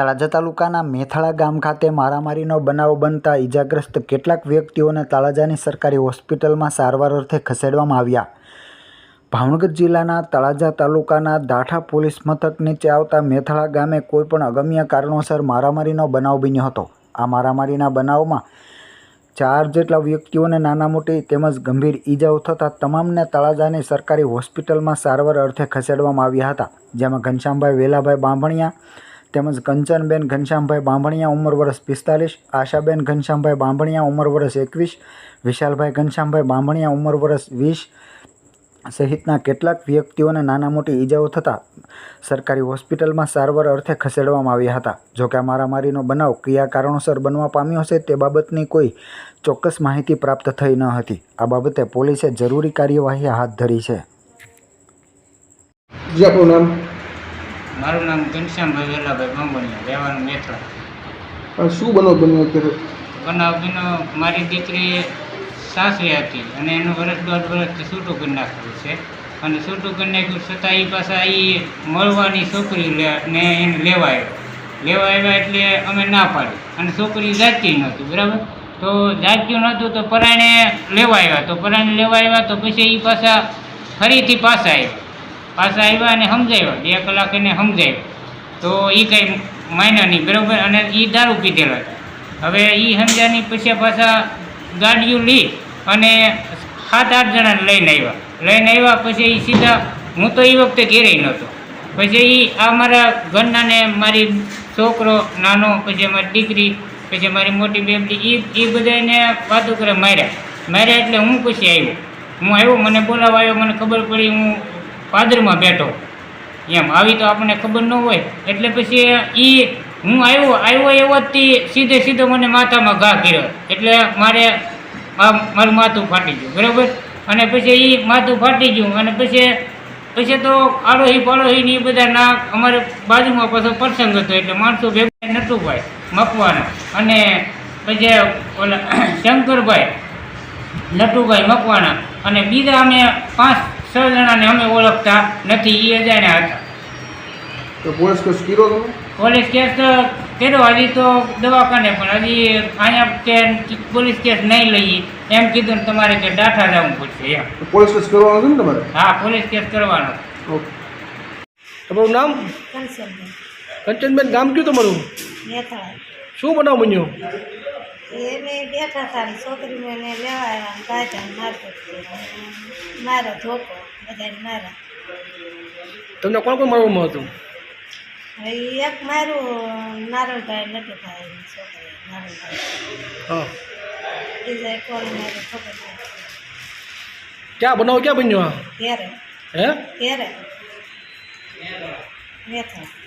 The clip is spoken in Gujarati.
તળાજા તાલુકાના મેથાળા ગામ ખાતે મારામારીનો બનાવ બનતા ઈજાગ્રસ્ત કેટલાક વ્યક્તિઓને તળાજાની સરકારી હોસ્પિટલમાં સારવાર અર્થે ખસેડવામાં આવ્યા. ભાવનગર જિલ્લાના તળાજા તાલુકાના દાઠા પોલીસ મથક નીચે આવતા મેથાળા ગામે કોઈપણ અગમ્ય કારણોસર મારામારીનો બનાવ બન્યો હતો. આ મારામારીના બનાવમાં ચાર જેટલા વ્યક્તિઓને નાના મોટી તેમજ ગંભીર ઈજાઓ થતાં તમામને તળાજાની સરકારી હોસ્પિટલમાં સારવાર અર્થે ખસેડવામાં આવ્યા હતા, જેમાં ઘનશ્યામભાઈ વેલાભાઈ બાંભણિયા તેમજ કંચનબેન ઘનશ્યામભાઈ બાંભણિયા ઉંમર વર્ષ પિસ્તાલીસ, આશાબેન ઘનશ્યામભાઈ બાંભણિયા ઉંમર વર્ષ એકવીસ, વિશાલભાઈ ઘનશ્યામભાઈ બાંભણિયા ઉંમર વર્ષ વીસ સહિતના કેટલાક વ્યક્તિઓને નાના મોટી ઈજાઓ થતાં સરકારી હોસ્પિટલમાં સારવાર અર્થે ખસેડવામાં આવ્યા હતા. જોકે આ મારામારીનો બનાવ કયા કારણોસર બનવા પામ્યો છે તે બાબતની કોઈ ચોક્કસ માહિતી પ્રાપ્ત થઈ ન હતી. આ બાબતે પોલીસે જરૂરી કાર્યવાહી હાથ ધરી છે. જી આપણું નામ? મારું નામ ઘનશ્યામભાઈ વેલાભાઈ બાંભણિયા રહેવાનું મેથડા શું બનાવ બન્યો અત્યારે? બનાવ બીનો મારી દીકરી સાસરી હતી અને એનું વરસ દોઢ વર્ષથી છૂટું કરી નાખ્યું છે. અને છૂટું કરી નાખ્યું છતાં એ પાછા એ મળવાની છોકરી ને એને લેવા આવ્યો લેવા આવ્યા એટલે અમે ના પાડી. અને છોકરી જાતી નહોતી બરાબર? તો જાત્યું નહોતું તો પરાણે લેવા આવ્યા તો પરાણે લેવા આવ્યા તો પછી એ પાછા ફરીથી પાછા આવ્યા પાછા આવ્યા અને સમજાવ્યા. બે કલાક એને સમજાવ્યા. તો એ કંઈ માયના નહીં, બરાબર? અને એ દારૂ પીધેલા હવે એ સમજાની પછી પાછા ગાડીઓ લઈ અને સાત આઠ જણાને લઈને આવ્યા. લઈને આવ્યા પછી એ સીધા, હું તો એ વખતે ઘેરે નહોતો. પછી એ આ મારા ઘરના ને મારી છોકરો, નાનો, પછી મારી દીકરી, પછી મારી મોટી બેબડી એ એ બધાને વાતો કરે માર્યા. માર્યા એટલે હું પછી આવ્યો. હું આવ્યો, મને બોલાવા આવ્યો, મને ખબર પડી, હું પાદરમાં બેઠો. એમ, આવી તો આપણને ખબર ન હોય. એટલે પછી એ, હું આવ્યો આવ્યો એવો જ સીધે સીધો મને માથામાં ઘા કર્યો. એટલે મારે મારું માથું ફાટી ગયું, બરાબર? અને પછી એ માથું ફાટી ગયું, અને પછી પછી તો આડોહી પાડોહી ને એ બધા ના અમારે બાજુમાં પાછો પ્રસંગ હતો, એટલે માણસો ભેગા નટુભાઈ મકવાના. અને પછી ઓલા, શંકરભાઈ નટુભાઈ મકવાના. અને બીજા અમે પાંચ છ જણાને અમે ઓળખતા નથી એ અજાણ્યા હતા. તો પોલીસ કેસ કર્યો તમે? પોલીસ કેસ તો કર્યો હજી તો દવાખાને પણ હજી અહીંયા કે પોલીસ કેસ નહીં લઈએ. એમ કીધું ને તમારે કે ડાઠા જવું પડશે એમ. પોલીસ કેસ કરવાનો છે ને તમારે? હા પોલીસ કેસ કરવાનો. ઓકે. તમારું નામ? કંચનબેન ગામ કયું તમારું? શું બનાવ બન્યો? એને બેઠા હતા ને છોકરીને લેવા આવ્યા મારો ધોકો. મારા. તમને કોણ કોણ મળવું હતું? હવે એક મારું નારણભાઈ નટુભાઈ થાય છોકરી નારણભાઈ. હા. બીજા એક કોણ મારું છોકરી ક્યાં બનાવો ક્યાં બન્યો ઘેરે. હે? ત્યારે નેથાળા